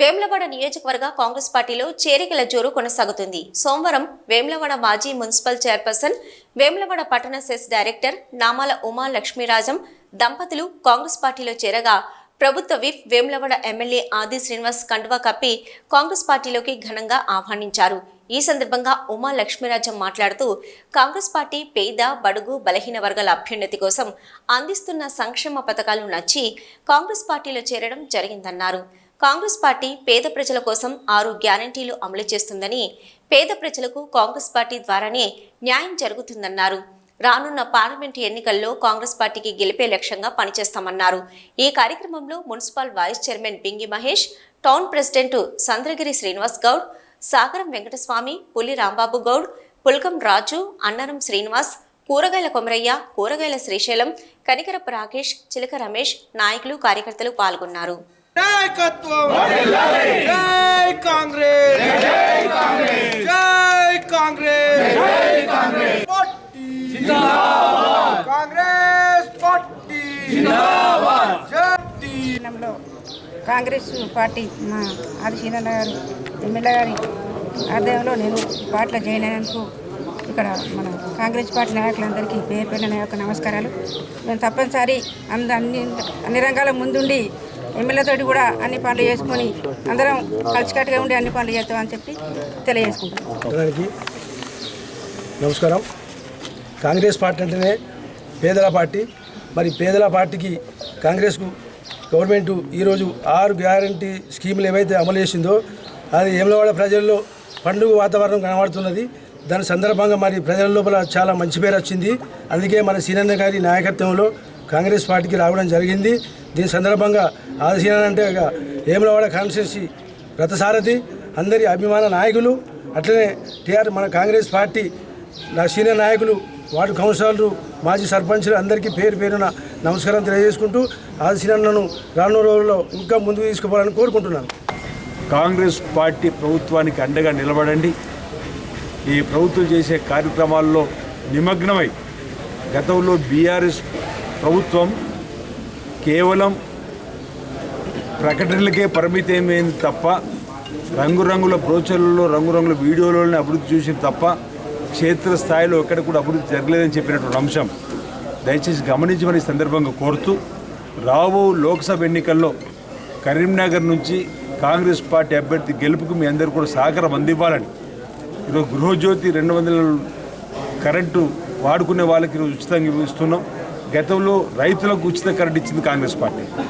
వేములవాడ నియోజకవర్గ కాంగ్రెస్ పార్టీలో చేరికల జోరు కొనసాగుతుంది. సోమవారం వేములవాడ మాజీ మున్సిపల్ చైర్పర్సన్ వేములవాడ పట్టణ సెస్ డైరెక్టర్ నామాల ఉమా లక్ష్మీరాజం దంపతులు కాంగ్రెస్ పార్టీలో చేరగా ప్రభుత్వ విప్ వేములవాడ ఎమ్మెల్యే ఆది శ్రీనివాస్ కండువా కప్పి కాంగ్రెస్ పార్టీలోకి ఘనంగా ఆహ్వానించారు. ఈ సందర్భంగా ఉమా లక్ష్మీరాజం మాట్లాడుతూ కాంగ్రెస్ పార్టీ పేద బడుగు బలహీన వర్గాల అభ్యున్నతి కోసం అందిస్తున్న సంక్షేమ పథకాలు నచ్చి కాంగ్రెస్ పార్టీలో చేరడం జరిగిందన్నారు. కాంగ్రెస్ పార్టీ పేద ప్రజల కోసం ఆరు గ్యారంటీలు అమలు చేస్తుందని పేద ప్రజలకు కాంగ్రెస్ పార్టీ ద్వారానే న్యాయం జరుగుతుందన్నారు. రానున్న పార్లమెంటు ఎన్నికల్లో కాంగ్రెస్ పార్టీకి గెలిపే లక్ష్యంగా పనిచేస్తామన్నారు. ఈ కార్యక్రమంలో municipal vice chairman Bingi Mahesh town president Sandragiri Srinivas Goud Sagaram Venkataswamy Puli Rambabu Goud Pulkam రాజు అన్నరం శ్రీనివాస్ కూరగాయల కొమరయ్య కూరగాయల శ్రీశైలం కనికరపు రాకేష్ చిలక రమేష్ నాయకులు కార్యకర్తలు పాల్గొన్నారు. నాయకత్వం. జై కాంగ్రెస్. జై కాంగ్రెస్. జై కాంగ్రెస్. పార్టీ. కాంగ్రెస్ పార్టీ. జై పట్టణంలో కాంగ్రెస్ పార్టీ మా ఆదిశీలన్న గారు ఎమ్మెల్యే గారి ఆధ్వర్యంలో నేను పార్టీలో జాయిన్ అయినందుకు ఇక్కడ మన కాంగ్రెస్ పార్టీ నాయకులందరికీ పేరు పేరున నా యొక్క నమస్కారాలు. మేము తప్పనిసరి అంద అన్ని అన్ని రంగాల ముందుండి ఎమ్మెల్యేతోటి కూడా అన్ని పనులు చేసుకొని అందరం కలిసికట్టుగా ఉండి అన్ని పనులు చేస్తామని చెప్పి తెలియజేసుకుంటాం నమస్కారం. కాంగ్రెస్ పార్టీ అంటేనే పేదల పార్టీ. మరి పేదల పార్టీకి కాంగ్రెస్కు గవర్నమెంట్ ఈరోజు ఆరు గ్యారంటీ స్కీములు ఏవైతే అమలు చేసిందో అది ఏమలవాడ ప్రజల్లో పండుగ వాతావరణం కనబడుతున్నది. దాని సందర్భంగా మరి ప్రజల లోపల చాలా మంచి పేరు వచ్చింది. అందుకే మన సీనన్న గారి నాయకత్వంలో కాంగ్రెస్ పార్టీకి రావడం జరిగింది. దీని సందర్భంగా ఆదిశీన అంటే ఇక ఏమలవాడ కాన్స్టిట్యూన్సీ రథసారథి అందరి అభిమాన నాయకులు అట్లనే టీఆర్ మన కాంగ్రెస్ పార్టీ నా సీనియర్ నాయకులు వార్డు కౌన్సిలర్లు మాజీ సర్పంచులు అందరికీ పేరు పేరున నమస్కారం తెలియజేసుకుంటూ ఆదిశీనన్నను రానున్న రోజుల్లో ఇంకా ముందుకు తీసుకుపోవాలని కోరుకుంటున్నాను. కాంగ్రెస్ పార్టీ ప్రభుత్వానికి అండగా నిలబడండి. ఈ ప్రభుత్వం చేసే కార్యక్రమాల్లో నిమగ్నమై గతంలో బీఆర్ఎస్ ప్రభుత్వం కేవలం ప్రకటనలకే పరిమితమైంది తప్ప రంగురంగుల బ్రోచర్లలో రంగురంగుల వీడియోలోనే అభివృద్ధి చూసింది తప్ప క్షేత్రస్థాయిలో ఎక్కడ కూడా అభివృద్ధి జరగలేదని చెప్పినటువంటి అంశం. దయచేసి గమనించమని సందర్భంగా కోరుతూ రాబో లోక్సభ ఎన్నికల్లో కరీంనగర్ నుంచి కాంగ్రెస్ పార్టీ అభ్యర్థి గెలుపుకు మీ అందరూ కూడా సహకారం అందివ్వాలని. ఈరోజు గృహజ్యోతి రెండు వందల కరెంటు వాడుకునే వాళ్ళకి ఈరోజు ఉచితంగా ఇస్తున్నాం. గతంలో రైతులకు ఉచిత కరెంట్ ఇచ్చింది కాంగ్రెస్ పార్టీ.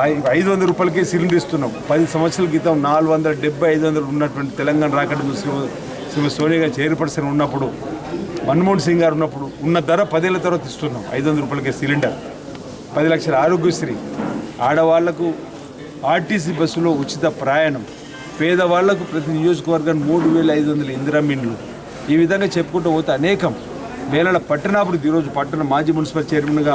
ఐ- ఐదు వందల రూపాయలకే సిలిండర్ ఇస్తున్నాం. పది సంవత్సరాల క్రితం నాలుగు వందల డెబ్బై ఐదు వందలు ఉన్నటువంటి తెలంగాణ రాకడం శ్రీమతి సోనియా గారు చైర్పర్సన్ ఉన్నప్పుడు మన్మోహన్ సింగ్ గారు ఉన్నప్పుడు ఉన్న ధర పదేళ్ళ తర్వాత ఇస్తున్నాం. ఐదు వందల రూపాయలకే సిలిండర్. పది లక్షల ఆరోగ్యశ్రీ. ఆడవాళ్ళకు ఆర్టీసీ బస్సులో ఉచిత ప్రయాణం. పేదవాళ్ళకు ప్రతి నియోజకవర్గాన్ని మూడు వేల ఐదు వందల ఇందిరా ఈ విధంగా చెప్పుకుంటూ పోతే అనేకం. మేళల పట్టణాభివృద్ధి ఈరోజు పట్టణ మాజీ మున్సిపల్ చైర్మన్గా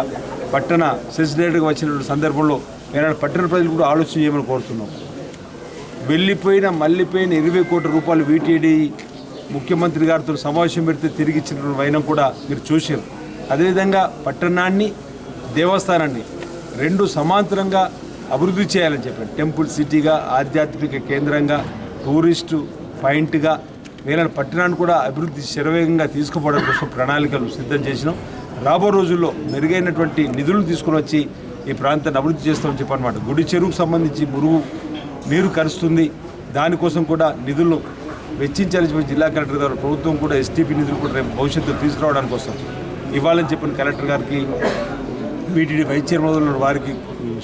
పట్టణ సెసినేటర్గా వచ్చిన సందర్భంలో మేళల పట్టణ ప్రజలు కూడా ఆలోచన చేయమని కోరుతున్నాం. వెళ్ళిపోయిన మళ్ళీపోయిన ఇరవై కోట్ల రూపాయలు వీటీడీ ముఖ్యమంత్రి గారితో సమావేశం పెడితే తిరిగి ఇచ్చినటువంటి వైనం కూడా మీరు చూశారు. అదేవిధంగా పట్టణాన్ని దేవస్థానాన్ని రెండు సమాంతరంగా అభివృద్ధి చేయాలని చెప్పారు. టెంపుల్ సిటీగా ఆధ్యాత్మిక కేంద్రంగా టూరిస్టు పాయింట్గా వేల పట్టణాన్ని కూడా అభివృద్ధి శరవేగంగా తీసుకుపోవడం కోసం ప్రణాళికలు సిద్ధం చేసినాం. రాబో రోజుల్లో మెరుగైనటువంటి నిధులు తీసుకుని వచ్చి ఈ ప్రాంతాన్ని అభివృద్ధి చేస్తామని చెప్పనమాట గుడి చెరువుకు సంబంధించి మురుగు నీరు కరుస్తుంది. దానికోసం కూడా నిధులు వెచ్చించాలని చెప్పి జిల్లా కలెక్టర్ గారు ప్రభుత్వం కూడా ఎస్టీపీ నిధులు కూడా రేపు భవిష్యత్తులో తీసుకురావడానికి కోసం ఇవ్వాలని చెప్పిన కలెక్టర్ గారికి వీటిని వైస్ చైర్మన్ వారికి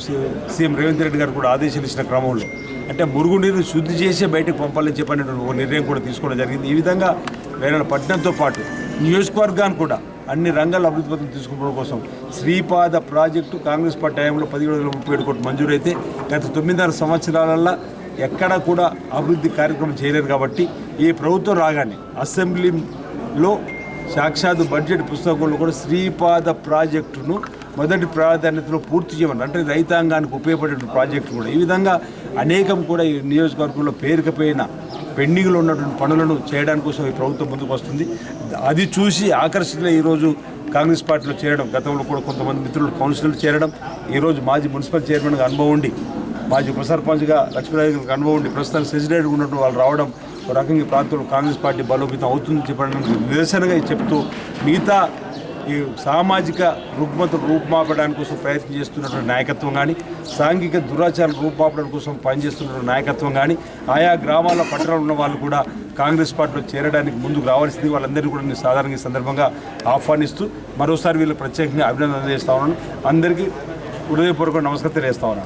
సి- సీఎం రేవంత్ రెడ్డి గారు కూడా ఆదేశాలు ఇచ్చిన క్రమంలో అంటే మురుగునీరు శుద్ధి చేసే బయటకు పంపాలని చెప్పినటువంటి ఒక నిర్ణయం కూడా తీసుకోవడం జరిగింది. ఈ విధంగా వేరే పట్టణంతో పాటు నియోజకవర్గాన్ని కూడా అన్ని రంగాల అభివృద్ధి పథకం తీసుకోవడం కోసం శ్రీపాద ప్రాజెక్టు కాంగ్రెస్ పార్టీ టైంలో పదిహేడు వందల ముప్పై ఏడు కోట్లు మంజూరైతే గత తొమ్మిదిన్నర సంవత్సరాలలో ఎక్కడా కూడా అభివృద్ధి కార్యక్రమం చేయలేదు కాబట్టి ఈ ప్రభుత్వం రాగానే అసెంబ్లీలో సాక్షాత్ బడ్జెట్ పుస్తకంలో కూడా శ్రీపాద ప్రాజెక్టును మొదటి ప్రాధాన్యతలో పూర్తి చేయమని అంటే రైతాంగానికి ఉపయోగపడే ప్రాజెక్టు కూడా. ఈ విధంగా అనేకం కూడా ఈ నియోజకవర్గంలో పేరుకపోయిన పెండింగ్లో ఉన్నటువంటి పనులను చేయడానికి కోసం ఈ ప్రభుత్వం ముందుకు వస్తుంది. అది చూసి ఆకర్షితులే ఈరోజు కాంగ్రెస్ పార్టీలో చేరడం గతంలో కూడా కొంతమంది మిత్రులు కౌన్సిలర్లు చేరడం ఈరోజు మాజీ మున్సిపల్ చైర్మన్గా అనుభవం ఉండి మాజీ ఉప సర్పంచ్గా లక్ష్మీరాజు గారికి అనుభవం ఉండి ప్రస్తుతం సెసిడేట్గా ఉన్నట్టు వాళ్ళు రావడం ఒక రకంగా ఈ ప్రాంతంలో కాంగ్రెస్ పార్టీ బలోపేతం అవుతుందని చెప్పడానికి నిరసనగా చెప్తూ మిగతా ఈ సామాజిక రుగ్మతలు రూపుమాపడానికి కోసం ప్రయత్నం చేస్తున్నటువంటి నాయకత్వం కానీ సాంఘిక దురాచారాలు రూపుమాపడం కోసం పనిచేస్తున్నటువంటి నాయకత్వం కానీ ఆయా గ్రామాల పట్టణాలు ఉన్న వాళ్ళు కూడా కాంగ్రెస్ పార్టీలో చేరడానికి ముందుకు రావాల్సింది వాళ్ళందరినీ కూడా నేను సాధారణంగా ఈ సందర్భంగా ఆహ్వానిస్తూ మరోసారి వీళ్ళు ప్రత్యేకంగా అభినందన చేస్తా ఉన్నాను. అందరికీ హృదయపూర్వక నమస్కారం తెలియజేస్తా ఉన్నాను.